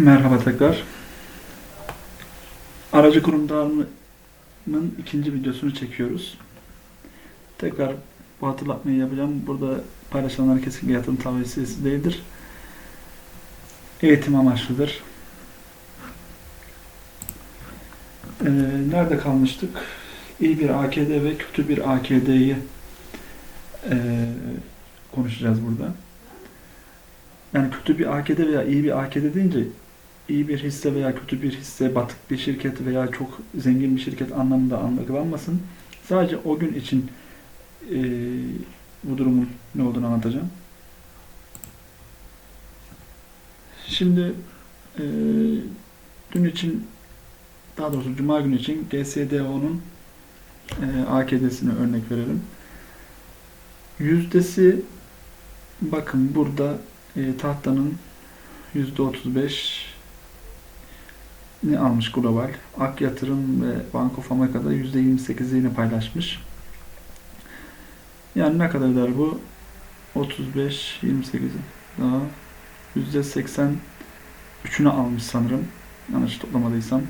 Merhaba tekrar. Aracı kurum dağılımının ikinci videosunu çekiyoruz. Tekrar bu hatırlatmayı yapacağım. Burada paylaşılanlar kesinlikle yatırım tavsiyesi değildir. Eğitim amaçlıdır. Ee, nerede kalmıştık? İyi bir AKD ve kötü bir AKD'yi ee, konuşacağız burada. Yani kötü bir AKD veya iyi bir AKD deyince iyi bir hisse veya kötü bir hisse, batık bir şirket veya çok zengin bir şirket anlamında algılanmasın. Sadece o gün için e, bu durumun ne olduğunu anlatacağım. Şimdi e, dün için daha doğrusu Cuma günü için GSDO'nun e, AKD'sine örnek verelim. Yüzdesi bakın burada e, tahtanın %35 ni almış global. Ak Yatırım ve Bank of America'da %28'ini paylaşmış. Yani ne kadar eder bu? 35, 28 daha %83'ünü almış sanırım. Yanlış toplamadıysam.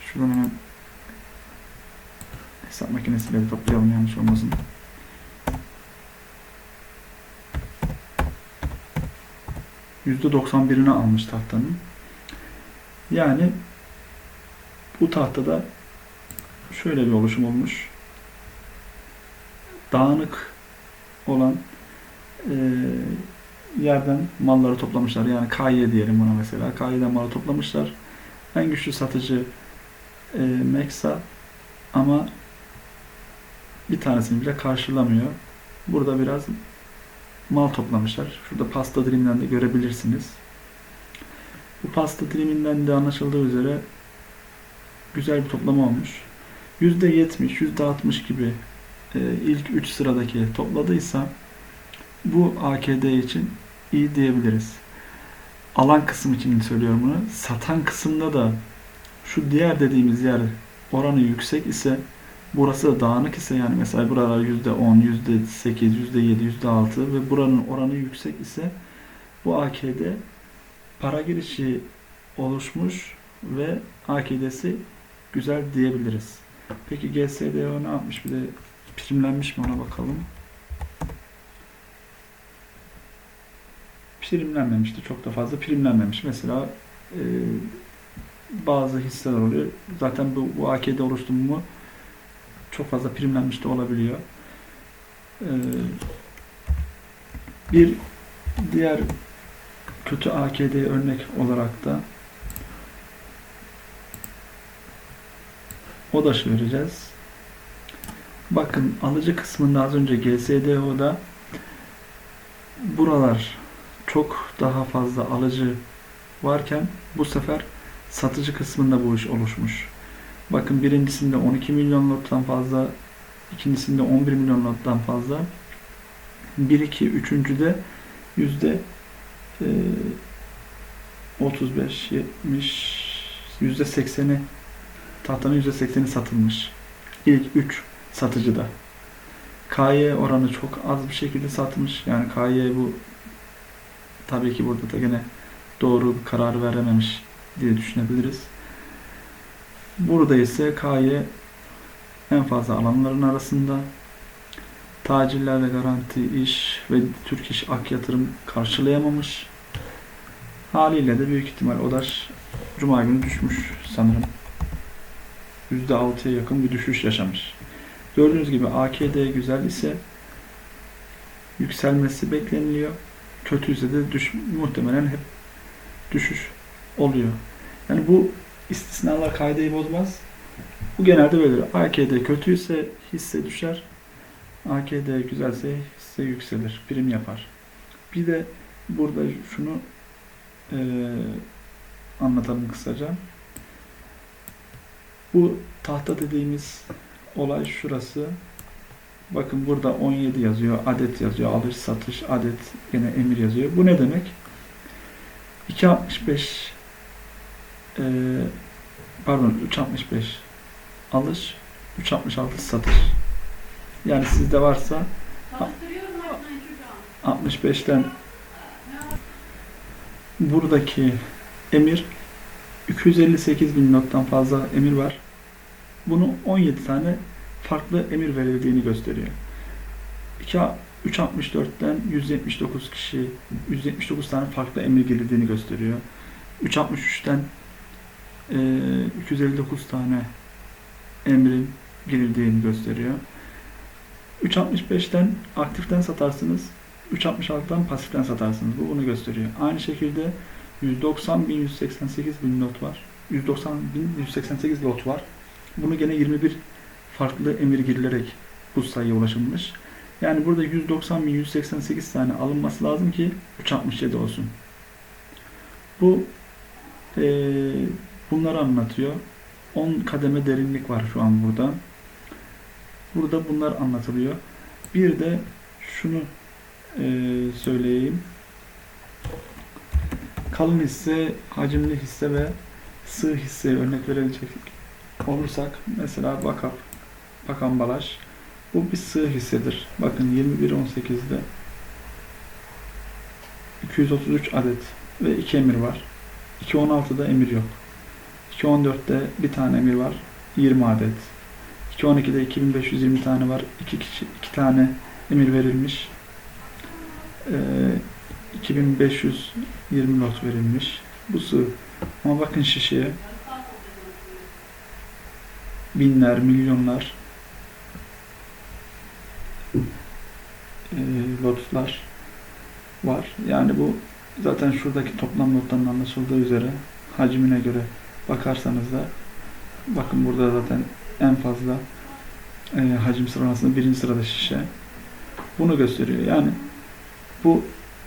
Şuradan hemen hesap makinesiyle toplayalım yanlış olmasın. %91'ini almış tahtanın. Yani bu tahtada şöyle bir oluşum olmuş. Dağınık olan e, yerden malları toplamışlar. Yani KY diyelim buna mesela. KY'den malı toplamışlar. En güçlü satıcı e, Meksa ama bir tanesini bile karşılamıyor. Burada biraz mal toplamışlar. Şurada pasta diliminden de görebilirsiniz. Bu pasta diliminden de anlaşıldığı üzere güzel bir toplama olmuş. %70, %60 gibi e, ilk 3 sıradaki topladıysa bu AKD için iyi diyebiliriz. Alan kısım için söylüyorum bunu. Satan kısımda da şu diğer dediğimiz yer oranı yüksek ise Burası da dağınık ise yani mesela buralar %10, %8, %7, %6 ve buranın oranı yüksek ise bu AKD para girişi oluşmuş ve AKD'si güzel diyebiliriz. Peki GSDO ne yapmış? Bir de primlenmiş mi ona bakalım. Primlenmemişti. Çok da fazla primlenmemiş. Mesela e, bazı hisseler oluyor. Zaten bu, bu AKD oluştu mu çok fazla primlenmiş de olabiliyor. Ee, bir diğer kötü AKD örnek olarak da ODAŞ'ı vereceğiz. Bakın alıcı kısmında az önce GSDO'da buralar çok daha fazla alıcı varken bu sefer satıcı kısmında bu iş oluşmuş. Bakın birincisinde 12 milyon lottan fazla, ikincisinde 11 milyon lottan fazla. 1, 2, üçüncüde yüzde e, 35, 70, yüzde 80'i tahtanın yüzde 80'i satılmış. İlk 3 satıcıda. KY oranı çok az bir şekilde satmış. Yani KY bu tabii ki burada da gene doğru bir karar verememiş diye düşünebiliriz. Burada ise K'ye en fazla alanların arasında tacirlerle garanti iş ve Türk iş ak yatırım karşılayamamış. Haliyle de büyük ihtimal ODAŞ Cuma günü düşmüş sanırım. %6'ya yakın bir düşüş yaşamış. Gördüğünüz gibi AKD güzel ise yükselmesi bekleniliyor. Kötü ise de düş, muhtemelen hep düşüş oluyor. Yani bu istisnalar kaideyi bozmaz. Bu genelde böyledir. AKD kötüyse hisse düşer. AKD güzelse hisse yükselir. Prim yapar. Bir de burada şunu e, anlatalım kısaca. Bu tahta dediğimiz olay şurası. Bakın burada 17 yazıyor, adet yazıyor, alış satış adet yine emir yazıyor. Bu ne demek? 265 e, pardon 3.65 alış 3.66 satış. Yani sizde varsa 65'ten buradaki emir 258 bin nottan fazla emir var. Bunu 17 tane farklı emir verildiğini gösteriyor. 2 364'ten 179 kişi 179 tane farklı emir girildiğini gösteriyor. 363'ten e, 259 tane emrin girildiğini gösteriyor. 365'ten aktiften satarsınız. 366'dan pasiften satarsınız. Bu bunu gösteriyor. Aynı şekilde 190 bin 188 bin lot var. 190 bin 188 lot var. Bunu gene 21 farklı emir girilerek bu sayıya ulaşılmış. Yani burada 190 bin 188 tane alınması lazım ki 367 olsun. Bu eee bunları anlatıyor. 10 kademe derinlik var şu an burada. Burada bunlar anlatılıyor. Bir de şunu eee, söyleyeyim. Kalın hisse, hacimli hisse ve sığ hisse örnek verilecek olursak mesela Vakap, Pak ambalaj bu bir sığ hissedir. Bakın 21.18'de 233 adet ve 2 emir var. 2.16'da emir yok. 2.14'te bir tane emir var. 20 adet. 2.12'de 2520 tane var. 2 kişi 2 tane emir verilmiş. Ee, 2520 lot verilmiş. Bu sığ. Ama bakın şişeye binler, milyonlar e, var. Yani bu zaten şuradaki toplam lottan anlaşıldığı üzere hacmine göre bakarsanız da bakın burada zaten en fazla e, hacim sıralamasında birinci sırada şişe. Bunu gösteriyor. Yani bu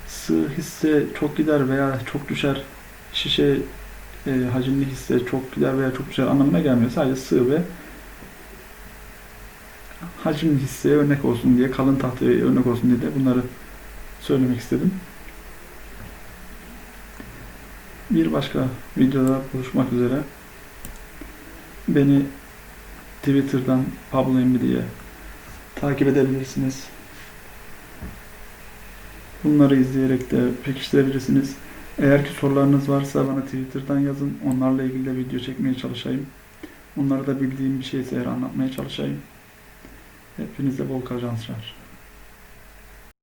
sığ hisse çok gider veya çok düşer şişe e, hacimli hisse çok gider veya çok düşer anlamına gelmiyor. Sadece sığ ve hacimli hisseye örnek olsun diye, kalın tahtaya örnek olsun diye de bunları söylemek istedim. Bir başka videoda buluşmak üzere. Beni Twitter'dan Pablo Emmi diye takip edebilirsiniz. Bunları izleyerek de pekiştirebilirsiniz. Eğer ki sorularınız varsa bana Twitter'dan yazın. Onlarla ilgili de video çekmeye çalışayım. Onları da bildiğim bir şeyse eğer anlatmaya çalışayım. Hepinize bol kazançlar.